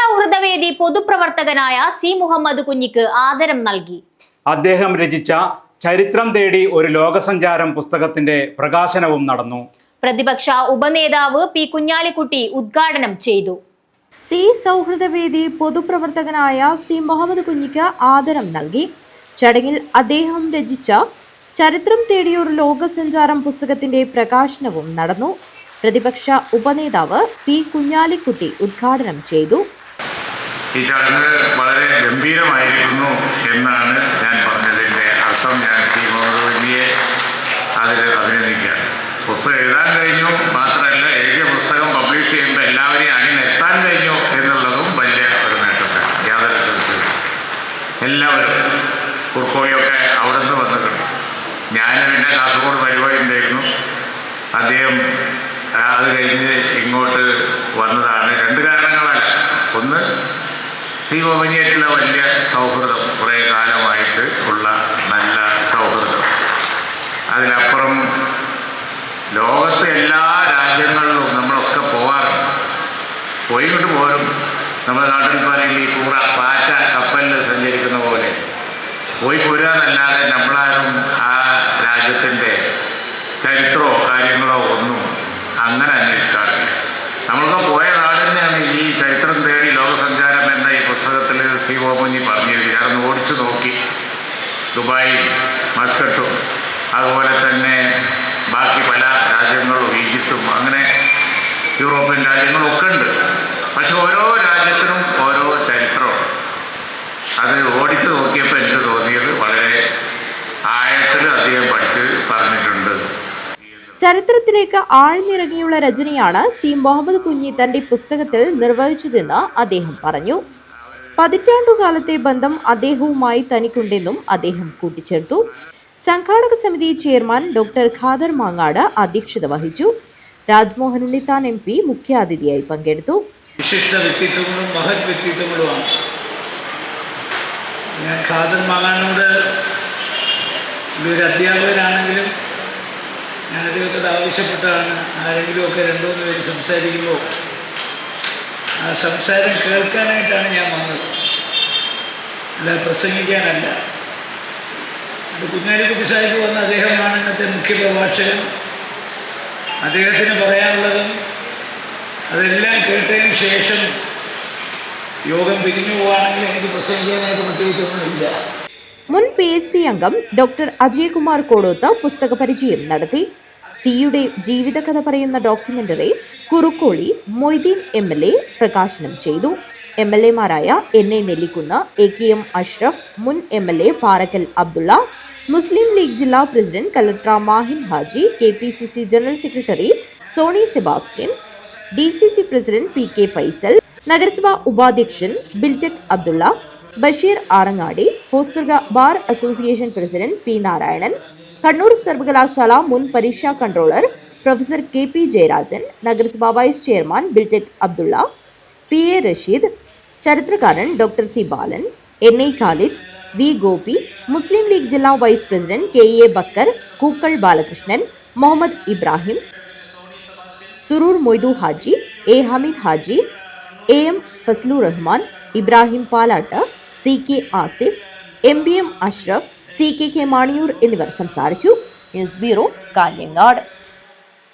സൗഹൃദവേദി പൊതുപ്രവർത്തകനായ സി മുഹമ്മദ് കുഞ്ഞിക്ക് ആദരം നൽകി. അദ്ദേഹം രചിച്ച ചരിത്രം തേടി ഒരു ലോകസഞ്ചാരം പുസ്തകത്തിന്റെ പ്രകാശനവും നടന്നു. പ്രതിപക്ഷ ഉപനേതാവ് പി കുഞ്ഞാലിക്കുട്ടി ഉദ്ഘാടനം ചെയ്തു. സി സൗഹൃദവേദി പൊതുപ്രവർത്തകനായ സി മുഹമ്മദ് കുഞ്ഞിക്ക് ആദരം നൽകി. ചടങ്ങിൽ അദ്ദേഹം രചിച്ച ചരിത്രം തേടിയ ഒരു ലോകസഞ്ചാരം പുസ്തകത്തിന്റെ പ്രകാശനവും നടന്നു. പ്രതിപക്ഷ ഉപനേതാവ് പി കുഞ്ഞാലിക്കുട്ടി ഉദ്ഘാടനം ചെയ്തു. ഈ ചടങ്ങ് വളരെ ഗംഭീരമായിരിക്കുന്നു എന്നാണ് ഞാൻ പറഞ്ഞതിന്റെ അർത്ഥം. ഞാൻ മുഹമ്മദ് കുഞ്ഞിയെ അതിൽ അഭിനന്ദിക്കുകയാണ്. പുസ്തകം എഴുതാൻ കഴിഞ്ഞു. മാത്രമല്ല എഴുതിയ പുസ്തകം പബ്ലിഷ് ചെയ്യുമ്പോൾ എല്ലാവരെയും അണിനെത്താൻ കഴിഞ്ഞു എന്നുള്ളതും വലിയ ഒരു നേട്ടമാണ്. യാതൊരു എല്ലാവരും കുർക്കോഴിയൊക്കെ അവിടെ നിന്ന് വന്നിട്ടുണ്ട്. ഞാൻ പിന്നെ കാസർഗോഡ് പരിപാടി ഉണ്ടായിരുന്നു. അദ്ദേഹം അത് കഴിഞ്ഞ് ഇങ്ങോട്ട് വന്നതാണ്. രണ്ട് കാരണങ്ങളല്ല ഒന്ന് ഓമനിയായിട്ടുള്ള വലിയ സൗഹൃദം കുറേ കാലമായിട്ട് ഉള്ള നല്ല സൗഹൃദം. അതിനപ്പുറം ലോകത്തെ എല്ലാ രാജ്യങ്ങളിലും നമ്മളൊക്കെ പോവാറുണ്ട്. പോയിട്ട് പോലും നമ്മുടെ നാട്ടിൽ പറയുന്നത് ഈ പൂറ പാറ്റ കപ്പലിൽ സഞ്ചരിക്കുന്ന പോലെ. പോയി പോരാന്നല്ലാതെ നമ്മളാരും ആ രാജ്യത്തിന്റെ ചരിത്രമോ കാര്യങ്ങളോ ഒന്നും അങ്ങനെ അന്വേഷിക്കാറില്ല നമ്മളൊക്കെ പോയ നാട് തന്നെയാണ് ഈ ചരിത്രം തേടി ലോകസഞ്ചാരം എന്ന ഈ പുസ്തകത്തിൽ സി പറഞ്ഞു ഞാനൊന്ന് ഓടിച്ചു നോക്കി. ദുബായും മസ്കട്ടും അതുപോലെ തന്നെ ബാക്കി പല രാജ്യങ്ങളും ഈജിപ്തും അങ്ങനെ യൂറോപ്യൻ രാജ്യങ്ങളും ഒക്കെ ഉണ്ട്. പക്ഷെ ഓരോ രാജ്യത്തിനും ഓരോ ചരിത്രമുണ്ട്. അത് ഓടിച്ചു നോക്കിയപ്പോൾ എനിക്ക് തോന്നിയത്? വളരെ ആഴത്തിൽ അദ്ദേഹം പഠിച്ച് പറഞ്ഞിട്ടുണ്ട്. ചരിത്രത്തിലേക്ക് ആഴ്ന്നിറങ്ങിയുള്ള രചനയാണ് സി. മുഹമ്മദ് കുഞ്ഞി തന്റെ പുസ്തകത്തിൽ നിർവഹിച്ചതെന്ന് അദ്ദേഹം പറഞ്ഞു. പതിറ്റാണ്ടുകാലത്തെ ബന്ധം അദ്ദേഹവുമായി തനിക്കുണ്ടെന്നും അദ്ദേഹം കൂട്ടിച്ചേർത്തു. സംഘാടക സമിതി ചെയർമാൻ ഡോക്ടർ ഖാദർ മാങ്ങാട് അധ്യക്ഷത വഹിച്ചു. രാജ്മോഹൻ ഉണ്ണിത്താൻ എം പി മുഖ്യാതിഥിയായി പങ്കെടുത്തു. വിശിഷ്ട വ്യക്തിത്വങ്ങളും മഹത് വ്യക്തിത്വങ്ങളുമാണ്. ഞാൻ ഖാദർ മാങ്ങാടിനോട് ഒരു അധ്യാപകനാണെങ്കിലും ഞാൻ അദ്ദേഹത്തോട് ആവശ്യപ്പെട്ടാണ് ആരെങ്കിലുമൊക്കെ രണ്ടോ മൂന്ന് പേര് സംസാരിക്കുമ്പോൾ ആ സംസാരം കേൾക്കാനായിട്ടാണ് ഞാൻ വന്നത്. അല്ല പ്രസംഗിക്കാനല്ല. അത് കുഞ്ഞാലിക്കുട്ടി സാഹിബ് വന്ന അദ്ദേഹമാണ് ഇന്നത്തെ മുഖ്യ പ്രഭാഷകൻ. അദ്ദേഹത്തിന് പറയാനുള്ളതും അതെല്ലാം കേട്ടതിന് ശേഷം യോഗം പിരിഞ്ഞു പോവാണെങ്കിൽ എനിക്ക് പ്രസംഗിക്കാനായിട്ട് പ്രത്യേകിച്ചൊന്നുമില്ല മുൻ പി എച്ച് ഡി അംഗം ഡോക്ടർ അജയകുമാർ കോടോത്ത് പുസ്തക പരിചയം നടത്തി. സിയുടെ ജീവിതകഥ പറയുന്ന documentary Kurukkoli Moideen M L A പ്രകാശനം ചെയ്തു. M L എമാരായ N A Nellikkunnu A K M Ashraf മുൻ M L A Parakkal Abdulla Muslim League ജില്ലാ president collector Mahin Haji K P C C general secretary Soni Sebastian D C C president P K Faisal നഗരസഭാ ഉപാധ്യക്ഷൻ Biltech Abdulla Basheer Arangadi ഹോസ്തൃക bar association president P Narayanan Kannur സർവകലാശാല മുൻ പരീക്ഷാ controller professor K P Jayarajan നഗരസഭാ vice chairman Biltech Abdulla P A Rasheed ചരിത്രകാരൻ doctor C Balan N I Khalid V Gopi Muslim League ജില്ലാ vice president K A Bakkar Kookkal Balakrishnan Muhammad Ibrahim Suroor Moidu Haji A Hameed Haji A M Fazlu Rahman Ibrahim Palatt C K Asif M B M Ashraf C K K Maniyoor എന്നിവർ സംസാരിച്ചു. News bureau Kanhangad.